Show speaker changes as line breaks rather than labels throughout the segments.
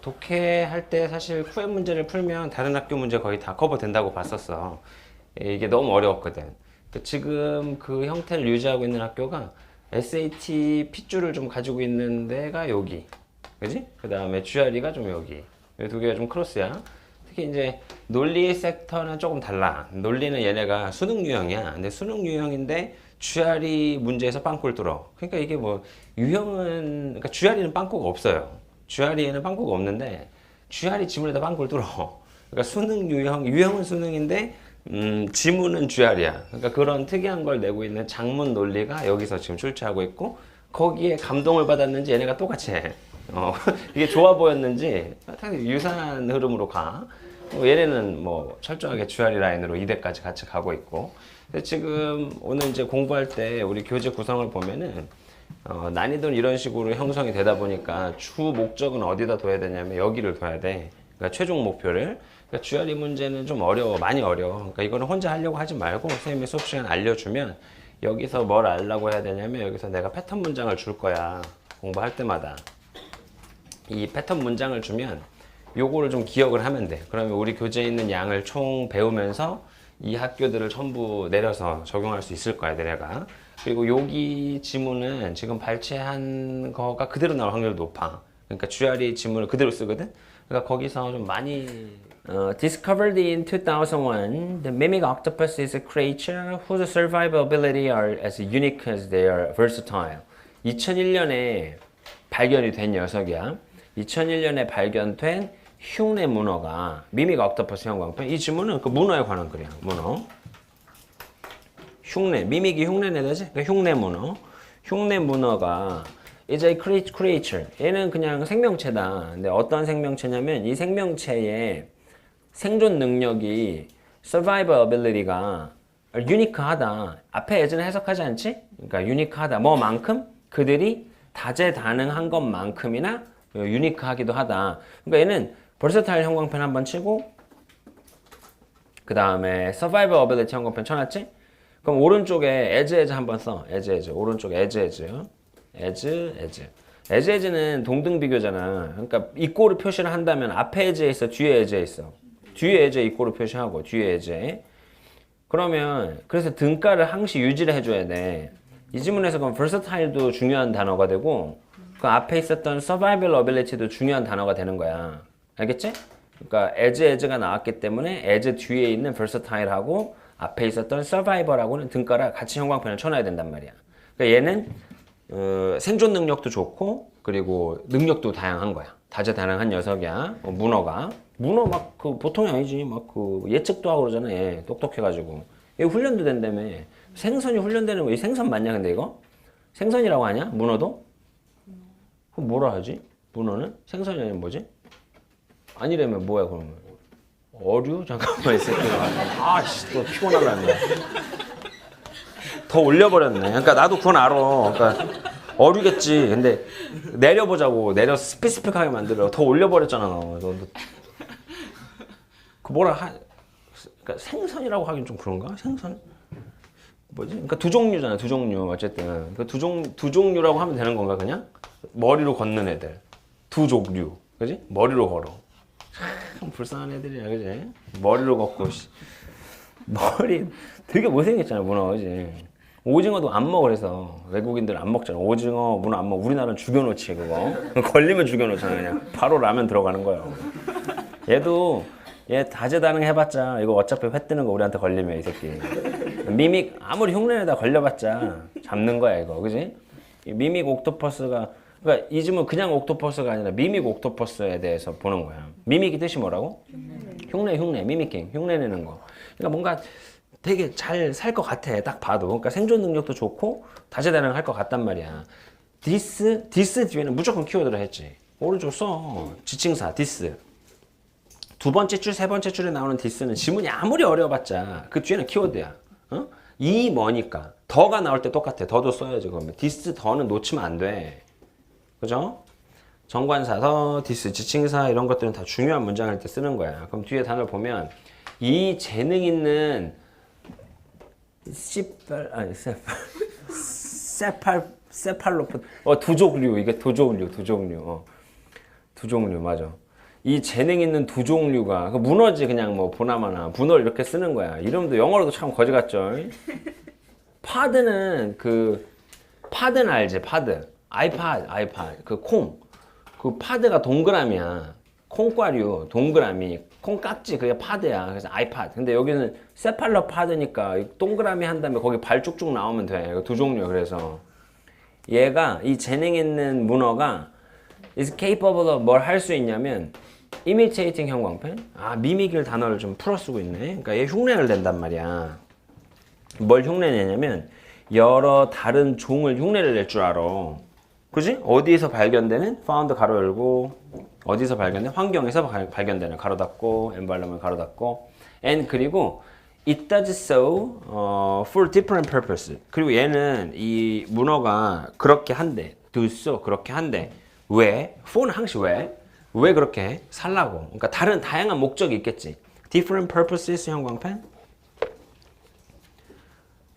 독해 할 때 사실 쿠에 문제를 풀면 다른 학교 문제 거의 다 커버된다고 봤었어. 이게 너무 어려웠거든. 그 지금 그 형태를 유지하고 있는 학교가 SAT 핏줄을 좀 가지고 있는 데가 여기. 그지? 그 다음에 GRE가 좀 여기. 이 두 개가 좀 크로스야. 특히 이제 논리 섹터는 조금 달라. 논리는 얘네가 수능 유형이야. 근데 수능 유형인데 GRE 문제에서 빵꾸를 뚫어. 그러니까 이게 뭐 유형은 그러니까 GRE는 빵꾸가 없어요. GRE에는 빵꾸가 없는데 GRE 지문에다 빵꾸를 뚫어. 그러니까 수능 유형 유형은 수능인데 음, 지문은 GR이야. 그러니까 그런 특이한 걸 내고 있는 장문 논리가 여기서 지금 출제하고 있고 거기에 감동을 받았는지 얘네가 똑같이 해. 어, 이게 좋아 보였는지 유사한 흐름으로 가. 뭐 얘네는 뭐 철저하게 GR이 라인으로 2대까지 같이 가고 있고. 근데 지금 오늘 이제 공부할 때 우리 교재 구성을 보면은 어, 난이도는 이런 식으로 형성이 되다 보니까 주 목적은 어디다 둬야 되냐면 여기를 둬야 돼. 그러니까 최종 목표를. 그러니까 GRE 문제는 좀 어려워, 많이 어려워. 그러니까 이거는 혼자 하려고 하지 말고 선생님이 수업 시간 알려주면 여기서 뭘 알라고 해야 되냐면 여기서 내가 패턴 문장을 줄 거야. 공부할 때마다. 이 패턴 문장을 주면 요거를 좀 기억을 하면 돼. 그러면 우리 교재에 있는 양을 총 배우면서 이 학교들을 전부 내려서 적용할 수 있을 거야, 내려가. 그리고 여기 지문은 지금 발췌한 거가 그대로 나올 확률이 높아. 그러니까 GRE 지문을 그대로 쓰거든. 그러니까 거기서 좀 많이 어, discovered in 2001, the mimic octopus is a creature whose survivability are as unique as they are versatile. 2001년에 발견이 된 녀석이야. 2001년에 발견된 흉내 문어가 미믹 octopus 형광펜. 이 지문은 그 문어에 관한 글이야. 문어. 흉내, 미믹이 흉내내 되지? 그 흉내 문어. 흉내 문어가 is a crea- creature. 얘는 그냥 생명체다. 근데 어떤 생명체냐면 이 생명체의 생존 능력이 survival ability가 유니크하다. 앞에 예전에 해석하지 않지? 그러니까 유니크하다. 뭐만큼? 그들이 다재다능한 것만큼이나 유니크하기도 하다. 그러니까 얘는 versatile 형광펜 한 번 치고 그 다음에 survival ability 형광펜 쳐놨지? 그럼 오른쪽에 as as 한번 써. as as. 오른쪽 as as. as as. as as는 동등 비교잖아. 그러니까 이꼬를 표시를 한다면 앞에 as에 있어, 뒤에 as에 있어. 뒤에 as에 이꼬를 표시하고 뒤에 as에. 그러면 그래서 등가를 항시 유지를 해줘야 돼. 이 지문에서 그럼 versatile도 중요한 단어가 되고 그 앞에 있었던 survival ability도 중요한 단어가 되는 거야. 알겠지? 그러니까 as as가 나왔기 때문에 as 뒤에 있는 versatile하고 앞에 있었던 survival하고는 등가라 같이 형광펜을 쳐놔야 된단 말이야. 그러니까 얘는 어, 생존 능력도 좋고 그리고 능력도 다양한 거야. 다재다능한 녀석이야. 어, 문어가 문어 막 그 보통이 아니지. 막 그 예측도 하고 그러잖아. 얘 똑똑해가지고 얘 훈련도 된다며. 생선이 훈련되는 거 이 생선 맞냐 근데 이거? 생선이라고 하냐? 문어도? 그럼 뭐라 하지? 문어는? 생선이 아니면 뭐지? 아니라면 뭐야 그러면? 어류? 잠깐만 이 새끼가 아씨 또 피곤하려네 더 올려버렸네 그러니까 나도 그건 알아 그러니까 어류겠지 근데 내려보자고 내려 스페시픽하게 만들어 더 올려버렸잖아 너, 너, 너. 그 뭐라 하 그러니까 생선이라고 하긴 좀 그런가? 생선? 뭐지? 그러니까 두 종류잖아 두 종류 어쨌든 그두종 두 종류라고 하면 되는 건가 그냥? 머리로 걷는 애들 두 종류 그지? 머리로 걸어 참 불쌍한 애들이야 그지? 머리로 걷고 씨. 머리 되게 못생겼잖아 문어 그지? 오징어도 안 먹어 그래서 외국인들 안 먹잖아 오징어 문어 안 먹어 우리나라는 죽여놓지 그거 걸리면 죽여놓잖아 그냥 바로 라면 들어가는 거예요 얘도 얘 다재다능 해봤자 이거 어차피 회 뜨는 거 우리한테 걸리면 이 새끼 미믹 아무리 흉내내다 걸려봤자 잡는 거야 이거 그지? 이 미믹 옥토퍼스가 그러니까 이 질문 그냥 옥토퍼스가 아니라 미믹 옥토퍼스에 대해서 보는 거야 미믹이 뜻이 뭐라고? 흉내 흉내 미미킹 흉내내는 거 그러니까 뭔가 되게 잘 살 것 같아 딱 봐도 그러니까 생존 능력도 좋고 다재다능 할 것 같단 말이야 디스 디스 뒤에는 무조건 키워드를 했지 오른쪽 써 지칭사 디스 두 번째 줄, 세 번째 줄에 나오는 디스는 지문이 아무리 어려워봤자 그 뒤에는 키워드야. 어? 이 뭐니까 더가 나올 때 똑같아. 더도 써야지 그러면 디스 더는 놓치면 안 돼. 그죠? 정관사, 더, 디스, 지칭사 이런 것들은 다 중요한 문장 할 때 쓰는 거야. 그럼 뒤에 단어를 보면 이 재능 있는 씨팔 아니 세팔 세팔 세팔로프 어두 종류 이게 두 종류 두 종류 어. 두 종류 맞아. 이 재능 있는 두 종류가 그 문어지 그냥 뭐 보나마나 문어를 이렇게 쓰는 거야. 이름도 영어로도 참 거지 같죠. 파드는 그 파드는 알지 파드 아이팟 아이팟. 그 콩. 그 파드가 동그라미야. 콩과류 동그라미. 콩깍지 그게 파드야. 그래서 아이팟. 근데 여기는 세팔러 파드니까 이 동그라미 한 다음에 거기 발 쭉쭉 나오면 돼 두 종류. 그래서 얘가 이 재능 있는 문어가 is capable of 뭘 할 수 있냐면 imitating 형광펜? 아 미미길 단어를 좀 풀어 쓰고 있네. 그러니까 얘 흉내를 낸단 말이야. 뭘 흉내 내냐면 여러 다른 종을 흉내를 낼 줄 알아. 그지? 어디에서 발견되는? found 가로 열고 어디서 발견된? 환경에서 발- 발견되는 가로 닫고 environment 가로 닫고 and 그리고 it does so 어, for different purpose. 그리고 얘는 이 문어가 그렇게 한대. do so 그렇게 한대. 왜? for는 항시 왜? 왜 그렇게 해? 살라고. 그러니까 다른 다양한 목적이 있겠지. different purposes 형광펜?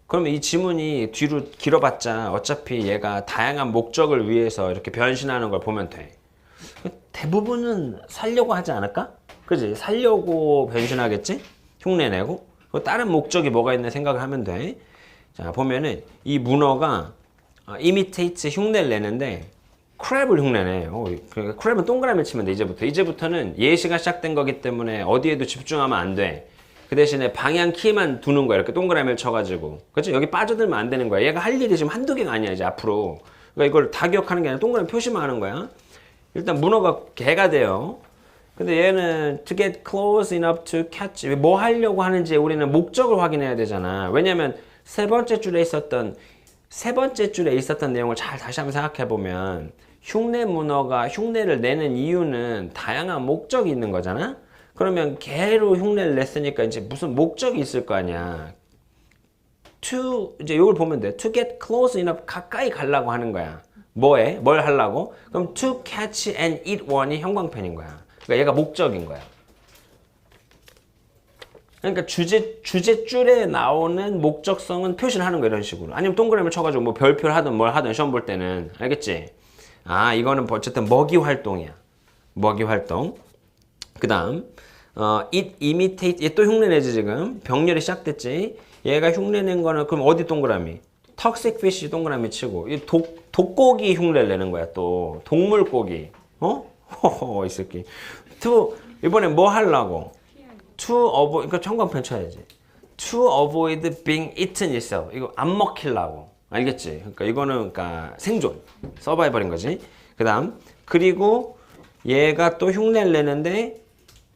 그러면 이 지문이 뒤로 길어봤자 어차피 얘가 다양한 목적을 위해서 이렇게 변신하는 걸 보면 돼. 대부분은 살려고 하지 않을까? 그지? 살려고 변신하겠지? 흉내 내고. 그 다른 목적이 뭐가 있나 생각을 하면 돼. 자, 보면은 이 문어가 어, imitates 흉내를 내는데 크랩을 흉내내. 어, 그러니까 크랩은 동그라미 치면 돼, 이제부터. 이제부터는 예시가 시작된 거기 때문에 어디에도 집중하면 안 돼. 그 대신에 방향 키만 두는 거야. 이렇게 동그라미를 쳐가지고. 그치? 여기 빠져들면 안 되는 거야. 얘가 할 일이 지금 한두 개가 아니야, 이제 앞으로. 그러니까 이걸 다 기억하는 게 아니라 동그라미 표시만 하는 거야. 일단 문어가 개가 돼요. 근데 얘는 to get close enough to catch 뭐 하려고 하는지 우리는 목적을 확인해야 되잖아. 왜냐면 세 번째 줄에 있었던 세 번째 줄에 있었던 내용을 잘 다시 한번 생각해 보면 흉내 문어가 흉내를 내는 이유는 다양한 목적이 있는 거잖아. 그러면 개로 흉내를 냈으니까 이제 무슨 목적이 있을 거 아니야. to 이제 이걸 보면 돼. to get close enough 가까이 가려고 하는 거야. 뭐에? 뭘 하려고? 그럼 to catch and eat one이 형광펜인 거야. 그러니까 얘가 목적인 거야. 그러니까 주제 주제 줄에 나오는 목적성은 표시를 하는 거야 이런 식으로. 아니면 동그라미 쳐가지고 뭐 별표를 하든 뭘 하든 시험 볼 때는 알겠지? 아 이거는 어쨌든 먹이 활동이야. 먹이 활동. 그 다음 어 it imitate 얘 또 흉내내지 지금 병렬이 시작됐지. 얘가 흉내낸 거는 그럼 어디 동그라미? 턱식 피쉬 동그라미 치고 이 독, 독고기 흉내를 내는 거야 또 동물고기 어? 허허 이 새끼 to 이번에 뭐 하려고? to avoid 그러니까 청광펜 쳐야지 to avoid being eaten itself 이거 안 먹히려고 알겠지? 그러니까 이거는 그러니까 생존 서바이벌인 거지 그 다음 그리고 얘가 또 흉내를 내는데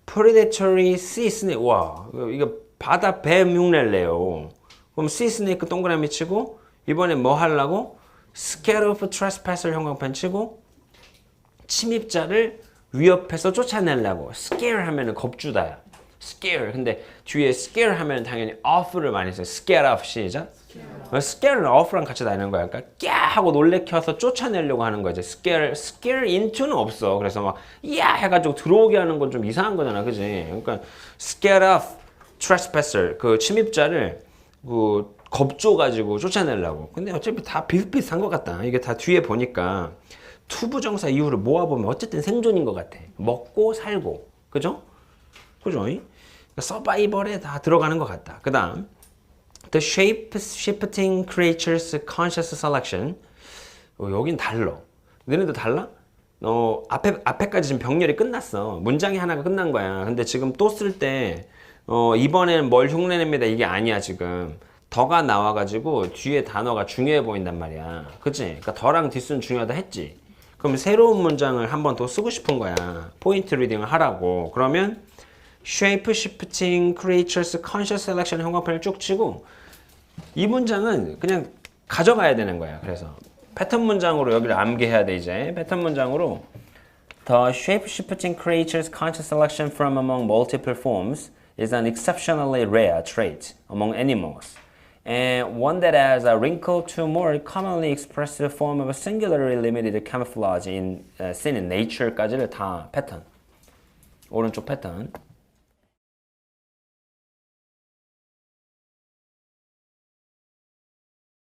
predatory sea snake 와 이거- 바다 뱀 흉내를 내요. 그럼 sea snake 동그라미 치고 이번에 뭐 하려고? Scare of trespasser 형광펜 치고 침입자를 위협해서 쫓아내려고. Scare 하면은 겁주다야 scare. 근데 뒤에 scare 하면 당연히 off를 많이 써요. scare off 시작. Scare는 off랑 같이 다니는 거야. 그러니까 꺄 하고 놀래켜서 쫓아내려고 하는 거지 scare scare into는 없어. 그래서 막 야 해가지고 들어오게 하는 건 좀 이상한 거잖아. 그지? 그러니까 scare off trespasser. 그 침입자를 그 겁줘가지고 쫓아내려고. 근데 어차피 다 비슷비슷한 것 같다. 이게 다 뒤에 보니까 투부정사 이후를 모아보면 어쨌든 생존인 것 같아. 먹고 살고. 그죠? 그죠? 그러니까 서바이벌에 다 들어가는 것 같다 그 다음 The shape shifting creatures conscious selection 어, 여긴 달라 너네도 달라? 어, 앞에, 앞에까지 지금 병렬이 끝났어. 문장이 하나가 끝난 거야. 근데 지금 또 쓸 때, 어, 이번에는 뭘 흉내냅니다. 이게 아니야, 지금. 더가 나와가지고 뒤에 단어가 중요해 보인단 말이야. 그치? 그러니까 더랑 뒷수는 중요하다 했지. 그럼 새로운 문장을 한 번 더 쓰고 싶은 거야. 포인트 리딩을 하라고. 그러면 shape shifting creatures conscious selection 형광펜을 쭉 치고 이 문장은 그냥 가져가야 되는 거야. 그래서 패턴 문장으로 여기를 암기해야 돼 이제. 패턴 문장으로 The shape-shifting creature's conscious selection from among multiple forms is an exceptionally rare trait among animals, and one that has a wrinkle to more commonly expressed form of a singularly limited camouflage in uh, seen in nature까지를 다 패턴. 오른쪽 패턴.